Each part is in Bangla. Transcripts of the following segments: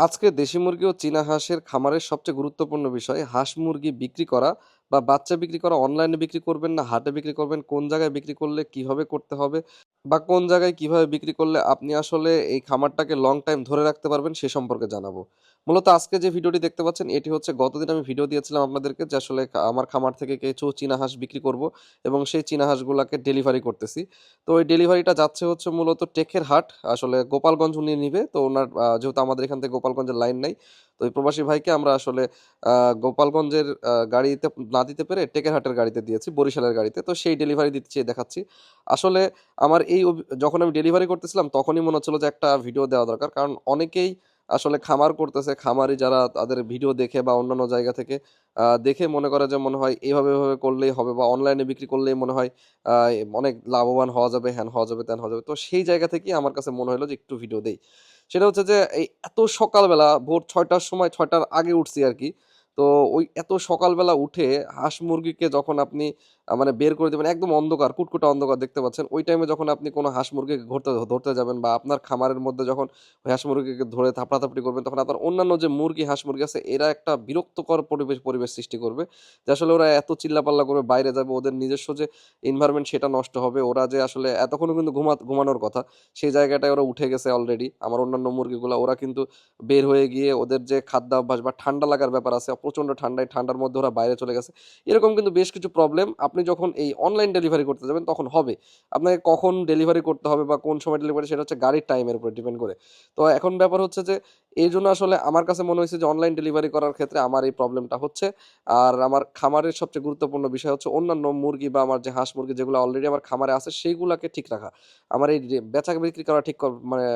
আজকে দেশি মুরগি ও চীনা হাঁসের খামারের সবচেয়ে গুরুত্বপূর্ণ বিষয়, হাঁস মুরগি বিক্রি করা বা বাচ্চা বিক্রি করা অনলাইনে বিক্রি করবেন না, হাটে বিক্রি করবেন, কোন জায়গায় বিক্রি করলে কীভাবে করতে হবে বা কোন জায়গায় কীভাবে বিক্রি করলে আপনি আসলে এই খামারটাকে লং টাইম ধরে রাখতে পারবেন সে সম্পর্কে জানাব। মূলত আজকে যে ভিডিওটি দেখতে পাচ্ছেন, এটি হচ্ছে গতদিন আমি ভিডিও দিয়েছিলাম আপনাদেরকে যে আসলে আমার খামার থেকে কিছু চীনা হাঁস বিক্রি করব এবং সেই চীনা হাঁসগুলাকে ডেলিভারি করতেছি। তো ওই ডেলিভারিটা যাচ্ছে হচ্ছে মূলত টেকের হাট, আসলে গোপালগঞ্জ উনি নিবে, তো ওনার যেহেতু আমাদের এখান থেকে গোপালগঞ্জের লাইন নাই, তো ওই প্রবাসী ভাইকে আমরা আসলে গোপালগঞ্জের গাড়িতে না দিতে পেরে টেকের হাটের গাড়িতে দিয়েছি, বরিশালের গাড়িতে। তো সেই ডেলিভারি দিতে চেয়ে দেখাচ্ছি। আসলে আমার এই যখন আমি ডেলিভারি করতেছিলাম, তখনই মনে হচ্ছিল যে একটা ভিডিও দেওয়া দরকার, কারণ অনেকেই আসলে খামার করতেছে, খামারি যারা তাদের ভিডিও দেখে বা অন্যান্য জায়গা থেকে দেখে মনে করে যে মনে হয় এইভাবে এভাবে করলেই হবে বা অনলাইনে বিক্রি করলেই মনে হয় অনেক লাভবান হওয়া যাবে, হ্যান, হওয়া যাবে, ত্যান হওয়া যাবে। তো সেই জায়গা থেকেই আমার কাছে মনে হলো যে একটু ভিডিও দেই। সেটা হচ্ছে যে, এই এত সকালবেলা ভোর ছয়টার সময়, ছয়টার আগে উঠছি আর কি তো ওই এত সকালবেলা উঠে হাঁস মুরগিকে যখন আপনি মানে বের করে দেবেন, একদম অন্ধকার, কুটকুটা অন্ধকার দেখতে পাচ্ছেন, ওই টাইমে যখন আপনি কোনো হাঁস মুরগিকে ধরতে ধরতে যাবেন বা আপনার খামারের মধ্যে যখন হাঁস মুরগিকে ধরে থাপড়াথাপড়ি করবেন, তখন আপনার অন্যান্য যে মুরগি, হাঁস মুরগি আছে, এরা একটা বিরক্তকর পরিবেশ পরিবেশ সৃষ্টি করবে। যে আসলে ওরা এত চিল্লাপাল্লা করবে বাইরে যাবে, ওদের নিজস্ব যে এনভায়রনমেন্ট সেটা নষ্ট হবে, ওরা যে আসলে এতক্ষণও কিন্তু ঘুমা, ঘুমানোর কথা, সেই জায়গাটায় ওরা উঠে গেছে অলরেডি আমার অন্যান্য মুরগিগুলো, ওরা কিন্তু বের হয়ে গিয়ে ওদের যে খাদ্যাভ্যাস বা ঠান্ডা লাগার ব্যাপার আছে প্রচণ্ড ঠান্ডায়, ঠান্ডার মধ্যে ওরা বাইরে চলে গেছে। এরকম কিন্তু বেশ কিছু প্রবলেম আপনি যখন এই অনলাইন ডেলিভারি করতে যাবেন তখন হবে। আপনাকে কখন ডেলিভারি করতে হবে বা কোন সময় ডেলিভারি সেটা হচ্ছে গাড়ির টাইমের উপর ডিপেন্ড করে। তো এখন ব্যাপার হচ্ছে যে, এই জন্য আসলে আমার কাছে মনে হয়েছে যে অনলাইন ডেলিভারি করার ক্ষেত্রে আমার এই প্রবলেমটা হচ্ছে। আর আমার খামারের সবচেয়ে গুরুত্বপূর্ণ বিষয় হচ্ছে অন্যান্য মুরগি বা আমার যে হাঁস মুরগি যেগুলো অলরেডি আমার খামারে আছে, সেইগুলোকে ঠিক রাখা। আমার এই বেচা বিক্রি করা ঠিক মানে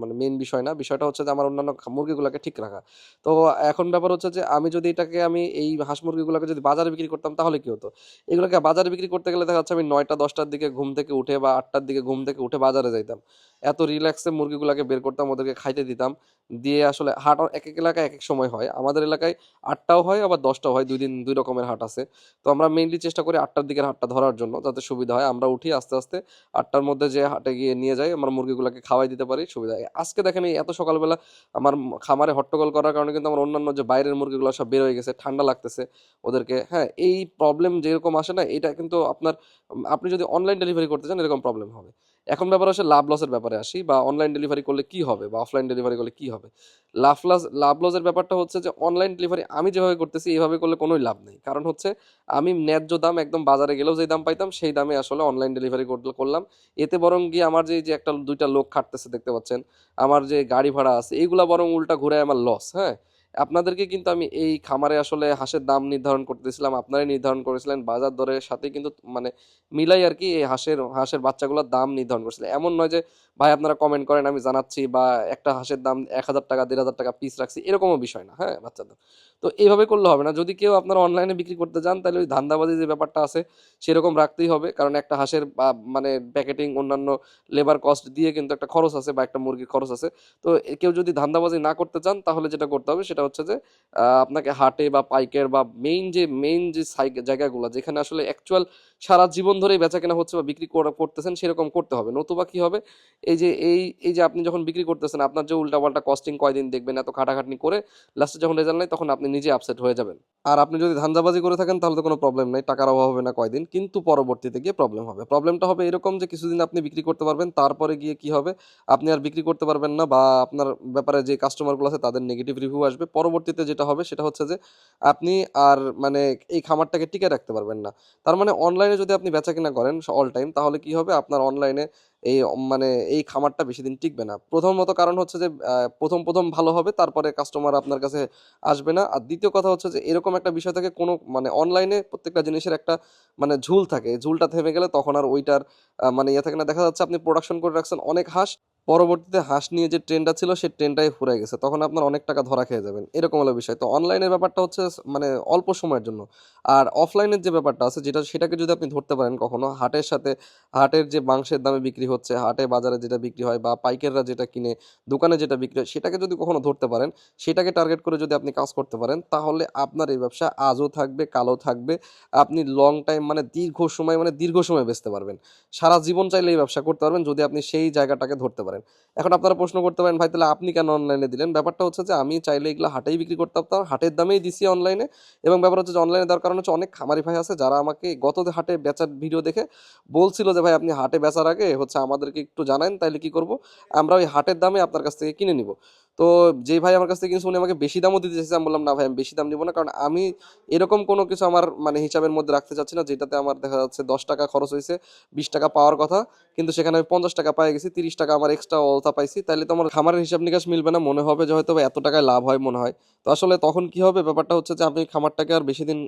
মানে মেইন বিষয় না। বিষয়টা হচ্ছে যে, আমার অন্যান্য মুরগিগুলোকে ঠিক রাখা। তো এখন ব্যাপার হচ্ছে যে, আমি যদি এটাকে আমি এই হাঁস মুরগিগুলোকে যদি বাজারে বিক্রি করতাম, তাহলে কি হতো? এগুলোকে বাজারে বিক্রি করতে গেলে দেখা যাচ্ছে আমি নয়টা, দশটার দিকে ঘুম থেকে উঠে বা আটটার দিকে ঘুম থেকে উঠে বাজারে যাইতাম। এত রিল্যাক্সে মুরগিগুলোকে বের করতাম, ওদেরকে খাইতে দিতাম। দিয়ে আসলে হাট এক এক এলাকায় এক এক সময় হয়। আমাদের এলাকায় আটটাও হয়, আবার দশটাও হয়। দুই দিন, দুই রকমের হাট আছে। তো আমরা মেইনলি চেষ্টা করি আটটার দিকের হাটটা ধরার জন্য, যাতে সুবিধা হয়। আমরা উঠি আস্তে আস্তে আটটার মধ্যে যে হাটে গিয়ে নিয়ে যাই, আমার মুরগিগুলোকে খাওয়াই দিতে পারি, সুবিধা হয়। আজকে দেখেন এই এত সকালবেলা আমার খামারে হট্টগোল করার কারণে কিন্তু আমার অন্যান্য যে বাইরের মুরগিগুলো সব বের হয়ে গেছে, ঠান্ডা লাগতেছে। ওদেরকে হ্যাঁ এই প্রবলেম যেরকম আসে না, এটা কিন্তু আপনার, আপনি যদি অনলাইন ডেলিভারি করতে চান, এরকম প্রবলেম হবে। এখন ব্যাপার হচ্ছে লাভ লসের ব্যাপারে আসি বা অনলাইন ডেলিভারি করলে কি হবে বা অফলাইন ডেলিভারি করলে কি হবে? লাভ লস লাভ লসের ব্যাপারটা হচ্ছে যে অনলাইন ডেলিভারি আমি যেভাবে করতেছি, এইভাবে করলে কোনোই লাভ নেই। কারণ হচ্ছে আমি ন্যায্য দাম একদম বাজারে গেলেও যে দাম পাইতাম, সেই দামে আসলে অনলাইন ডেলিভারি করলাম। এতে বরং গিয়ে আমার যে যে একটা, দুইটা লোক খাটতেছে, দেখতে পাচ্ছেন, আমার যে গাড়ি ভাড়া আছে, এইগুলা বরং উল্টা ঘুরে আমার লস হ্যাঁ? আপনাদেরকে কিন্তু আমি এই খামারে আসলে হাঁসের দাম নির্ধারণ করতেছিলাম, আপনারাই নির্ধারণ করেছিলেন, বাজার দরের সাথে কিন্তু মানে মিলাই আর কি এই হাঁসের হাঁসের বাচ্চাগুলোর দাম নির্ধারণ করেছিলেন। এমন নয় যে ভাই, আপনারা কমেন্ট করেন, আমি জানাচ্ছি বা একটা হাঁসের দাম এক হাজার টাকা, দেড় হাজার টাকা পিস রাখছি, এরকমও বিষয় না হ্যাঁ বাচ্চাদের। তো এইভাবে করলে হবে না। যদি কেউ আপনারা অনলাইনে বিক্রি করতে যান, তাহলে ওই ধান্দাবাজি যে ব্যাপারটা আছে, সেরকম রাখতেই হবে। কারণ একটা হাঁসের মানে প্যাকেটিং অন্যান্য লেবার কস্ট দিয়ে কিন্তু একটা খরচ আছে বা একটা মুরগির খরচ আছে। তো কেউ যদি ধান্দাবাজি না করতে চান, তাহলে যেটা করতে হবে, সেটা হচ্ছে যে আপনাকে হাটে বা পাইকের বা মেইন যে মেইন যে জায়গাগুলো, যেখানে আসলে অ্যাকচুয়াল সারা জীবন ধরেই বেচা কেনা হচ্ছে বা বিক্রি করা- করতেছেন, সেরকম করতে হবে। নতুবা কি হবে এই যে, এই এই যে আপনি যখন বিক্রি করতেছেন, আপনার যে উল্টাপাল্টা কস্টিং কয়দিন দেখবেন, এত খাটাখাটনি করে লাস্টে যখন রেজাল্ট নাই, তখন আপনি নিজে আপসেট হয়ে যাবেন। আর আপনি যদি ধান্দাবাজি করে থাকেন, তাহলে তো কোনো প্রবলেম নাই, টাকার অভাব হবে না কয়দিন, কিন্তু পরবর্তীতে গিয়ে প্রবলেম হবে। প্রবলেমটা হবে এরকম যে, কিছুদিন আপনি বিক্রি করতে পারবেন, তারপরে গিয়ে কি হবে? আপনি আর বিক্রি করতে পারবেন না বা আপনার ব্যাপারে যে কাস্টমারগুলো আছে, তাদের নেগেটিভ রিভিউ আসবে। পরবর্তীতে যেটা হবে, সেটা হচ্ছে যে, আপনি আর মানে এই খামারটাকে টিকে রাখতে পারবেন না। তার মানে অনলাইনে যদি আপনি বেচা কিনা করেন অল টাইম তাহলে কি হবে? আপনার অনলাইনে এই মানে এই খামারটা বেশি দিন টিকবে না। প্রথমত কারণ হচ্ছে যে প্রথম প্রথম ভালো হবে, তারপরে কাস্টমার আপনার কাছে আসবে না। আর দ্বিতীয় কথা হচ্ছে যে, এরকম একটা বিষয় থাকে কোনো মানে অনলাইনে প্রত্যেকটা জিনিসের একটা মানে ঝুল থাকে। ঝুলটা থেমে গেলে তখন আর ওইটার মানে ইয়ে থাকে না। দেখা যাচ্ছে আপনি প্রোডাকশন করে রাখছেন অনেক হাঁস পরবর্তীতে হাঁস নিয়ে যে ট্রেনটা ছিল সেই ট্রেনটাই ফুরে গেছে। তখন আপনার অনেক টাকা ধরা খেয়ে যাবেন। এরকম হলো বিষয়। তো অনলাইনের ব্যাপারটা হচ্ছে মানে অল্প সময়ের জন্য। আর অফলাইনের যে ব্যাপারটা আছে, যেটা, সেটাকে যদি আপনি ধরতে পারেন কখনো, হাটের সাথে, হাটের যে মাংসের দামে বিক্রি হচ্ছে, হাটে বাজারে যেটা বিক্রি হয় বা পাইকাররা যেটা কিনে, দোকানে যেটা বিক্রি হয়, সেটাকে যদি কখনো ধরতে পারেন, সেটাকে টার্গেট করে যদি আপনি কাজ করতে পারেন, তাহলে আপনার এই ব্যবসা আজও থাকবে কালো থাকবে। আপনি লং টাইম মানে দীর্ঘ সময় মানে দীর্ঘ সময় বেচতে পারবেন। সারা জীবন চাইলে এই ব্যবসা করতে পারবেন, যদি আপনি সেই জায়গাটাকে ধরতে পারেন। পারেন। এখন আপনারা প্রশ্ন করতে পারেন, ভাই, তাহলে আপনি কেন অনলাইনে দিলেন? ব্যাপারটা হচ্ছে যে, আমি চাইলে এগুলো হাটেই বিক্রি করতে পারতাম হাটের দামেই দিছি অনলাইনে এবং ব্যাপার হচ্ছে যে অনলাইনে দেওয়ার কারণ হচ্ছে অনেক খামারি ভাই আছে যারা আমাকে গত হাটে বেচার ভিডিও দেখে বলছিল যে, ভাই, আপনি হাটে বেচার আগে হচ্ছে আমাদেরকে একটু জানান তাহলে কি করব? আমরা ওই হাটের দামে আপনার কাছ থেকে কিনে নিব। তো যে ভাই আমার কাছ থেকে কিনছে, উনি আমাকে বেশি দামও দিতে চাইছে। আমি বললাম, না ভাই, আমি বেশি দাম নিব না। কারণ আমি এরকম কোনো কিছু আমার মানে হিসাবের মধ্যে রাখতে চাচ্ছি না। যেটাতে আমার দেখা যাচ্ছে দশ টাকা খরচ হয়েছে, বিশ টাকা পাওয়ার কথা। কিন্তু সেখানে আমি পঞ্চাশ টাকা পাই গেছি, তিরিশ টাকা আমার এক্সট্রা অলতা পাইছি। তাহলে তো আমার খামারের হিসাব নিকাশ মিলবে না। মনে হবে যে হয়তো এত টাকায় লাভ হয় মনে হয়। তো আসলে তখন কি হবে? ব্যাপারটা হচ্ছে যে আমি খামারটাকে আর বেশি দিন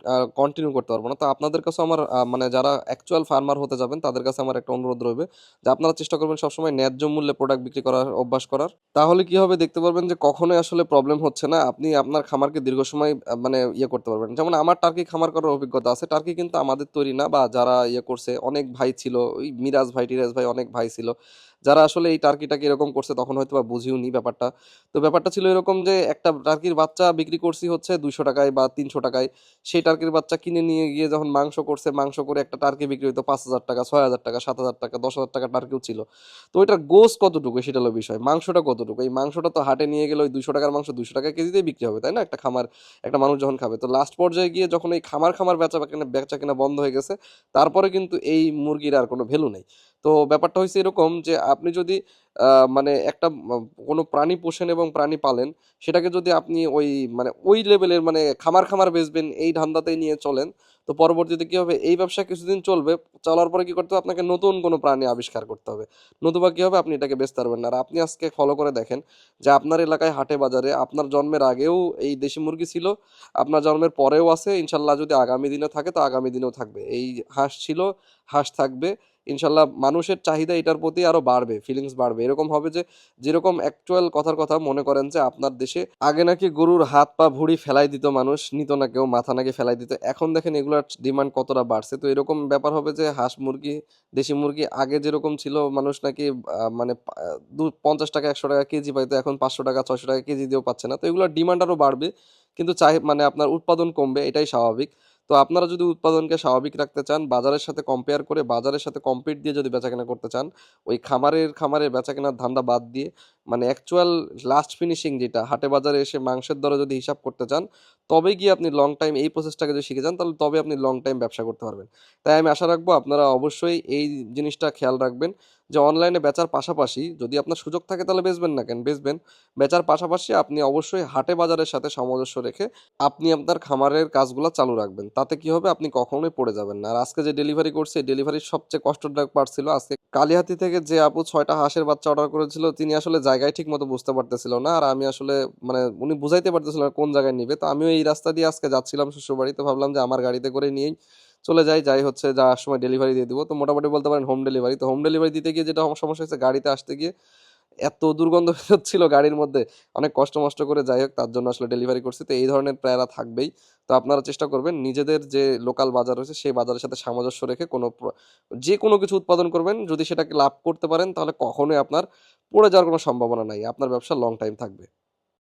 কন্টিনিউ করতে পারব না। তো আপনাদের কাছে আমার মানে যারা অ্যাকচুয়াল ফার্মার হতে যাবেন, তাদের কাছে আমার একটা অনুরোধ রইবে যে আপনারা চেষ্টা করবেন সবসময় ন্যায্য মূল্যে প্রোডাক্ট বিক্রি করার, অভ্যাস করার। তাহলে কি হবে? দেখতে পারবেন যে কখনোই আসলে প্রবলেম হচ্ছে না। আপনি আপনার খামারকে দীর্ঘ সময় মানে ইয়ে করতে পারবেন। যেমন আমার টার্কি খামার করার অভিজ্ঞতা আছে। টার্কি কিন্তু আমাদের তৈরি না বা যারা ইয়ে করছে, অনেক ভাই ছিল, ওই মিরাজ ভাই, টিরাজ ভাই অনেক ভাই ছিল। যারা আসলে এই টার্কিটাকে এরকম করছে, তখন হয়তো বা বুঝিও নি ব্যাপারটা। তো ব্যাপারটা ছিল এরকম যে, একটা টার্কির বাচ্চা বিক্রি করছি হচ্ছে দুইশো টাকায় বা তিনশো টাকায়। সেই টার্কির বাচ্চা কিনে নিয়ে গিয়ে যখন মাংস করছে, মাংস করে একটা টার্কি বিক্রি হতো পাঁচ হাজার টাকা, ছয় হাজার টাকা, সাত হাজার টাকা, দশ হাজার টাকা টার্কিও ছিল। তো ওইটার গোস কতটুকু, সেটা হলো বিষয়। মাংসটা কতটুকু? এই মাংসটা তো হাটে নিয়ে গেলে ওই দুশো টাকার মাংস দুশো টাকা কেজিতেই বিক্রি হবে, তাই না? একটা খামার, একটা মানুষ যখন খাবে। তো লাস্ট পর্যায়ে গিয়ে যখন এই খামার খামার বেচা কেনা বেচা কেনা বন্ধ হয়ে গেছে, তারপরে কিন্তু এই মুরগির আর কোনো ভ্যালু নেই। তো ব্যাপারটা হয়েছে এরকম যে আপনি যদি মানে একটা, কোনো প্রাণী পোষেন এবং প্রাণী পালেন, সেটাকে যদি আপনি ওই মানে ওই লেভেলের মানে খামার খামার বেচবেন, এই ধান্দাতেই নিয়ে চলেন তো পরবর্তীতে কী হবে? এই ব্যবসা কিছুদিন চলবে, চলার পরে কি করতে হবে? আপনাকে নতুন কোনো প্রাণী আবিষ্কার করতে হবে। নতুবা কি হবে? আপনি এটাকে বেচতে পারবেন না। আর আপনি আজকে ফলো করে দেখেন যে আপনার এলাকায় হাটে বাজারে আপনার জন্মের আগেও এই দেশি মুরগি ছিল, আপনার জন্মের পরেও আছে। ইনশাল্লাহ যদি আগামী দিনে থাকে, তো আগামী দিনেও থাকবে। এই হাঁস ছিল, হাঁস থাকবে। ইনশাল্লাহ মানুষের চাহিদা এটার প্রতি আরও বাড়বে ফিলিংস বাড়বে। এরকম হবে যে, যেরকম অ্যাকচুয়াল কথার কথা মনে করেন যে, আপনার দেশে আগে নাকি গরুর হাত পা ভুঁড়ি ফেলাই দিত মানুষ, নিত না কেউ, মাথা নাকি ফেলাই দিত। এখন দেখেন এগুলোর ডিমান্ড কতটা বাড়ছে। তো এরকম ব্যাপার হবে যে, হাঁস মুরগি, দেশি মুরগি আগে যেরকম ছিল, মানুষ নাকি মানে দু, পঞ্চাশ টাকা, একশো টাকা কেজি পাইতো, এখন পাঁচশো টাকা, ছয়শো টাকা কেজি দিয়েও পাচ্ছে না। তো এগুলোর ডিমান্ড আরও বাড়বে, কিন্তু চাই মানে আপনার উৎপাদন কমবে, এটাই স্বাভাবিক। তো আপনারা যদি উৎপাদনকে স্বাভাবিক রাখতে চান, বাজারের সাথে কম্পেয়ার করে বাজারের সাথে কম্পিট দিয়ে যদি বেচাকেনা করতে চান, ওই খামারের খামারের বেচাকেনার ধান্দা বাদ দিয়ে মানে অ্যাকচুয়াল লাস্ট ফিনিশিং যেটা, হাটে বাজারে এসে মাংসের দরে যদি হিসাব করতে চান তবে গিয়ে আপনি লং টাইম এই প্রসেসটাকে যদি শিখে যান, তাহলে তবে আপনি লং টাইম ব্যবসা করতে পারবেন। তাই আমি আশা রাখব আপনারা অবশ্যই এই জিনিসটা খেয়াল রাখবেন যে অনলাইনে বেচার পাশাপাশি যদি আপনার সুযোগ থাকে তাহলে বেচবেন না কেন? বেচবেন। বেচার পাশাপাশি আপনি অবশ্যই হাটে বাজারের সাথে সামঞ্জস্য রেখে আপনি আপনার খামারের কাজগুলো চালু রাখবেন। তাতে কি হবে? আপনি কখনোই পড়ে যাবেন না। আর আজকে যে ডেলিভারি করছে ডেলিভারির সবচেয়ে কষ্টদায়ক পার্ট ছিল আজকে। কালিহাতি থেকে যে আপু ছয়টা হাঁসের বাচ্চা অর্ডার করেছিল, তিনি আসলে জায়গায় ঠিক মতো বুঝতে পারতেছিল না, আর আমি আসলে মানে উনি বুঝাইতে পারতেছিল না কোন জায়গায় নিবে। তো আমিও এই রাস্তা দিয়ে আজকে যাচ্ছিলাম শ্বশুরবাড়িতে, ভাবলাম যে আমার গাড়িতে করে নিয়েই চলে যাই যাই হচ্ছে যাওয়ার সময় ডেলিভারি দিয়ে দিব। তো মোটামুটি বলতে পারেন হোম ডেলিভারি তো হোম ডেলিভারি দিতে গিয়ে যেটা আমার সমস্যা হয়েছে, গাড়িতে আসতে গিয়ে এত দুর্গন্ধ ছিল গাড়ির মধ্যে। অনেক কষ্ট মষ্ট করে যাই হোক, তার জন্য আসলে ডেলিভারি করছি। তো এই ধরনের প্রায়রা থাকবেই। তো আপনারা চেষ্টা করবেন নিজেদের যে লোকাল বাজার রয়েছে, সেই বাজারের সাথে সামঞ্জস্য রেখে কোনো যে কোনো কিছু উৎপাদন করবেন। যদি সেটাকে লাভ করতে পারেন, তাহলে কখনোই আপনার পড়ে যাওয়ার কোনো সম্ভাবনা নাই। আপনার ব্যবসা লং টাইম থাকবে।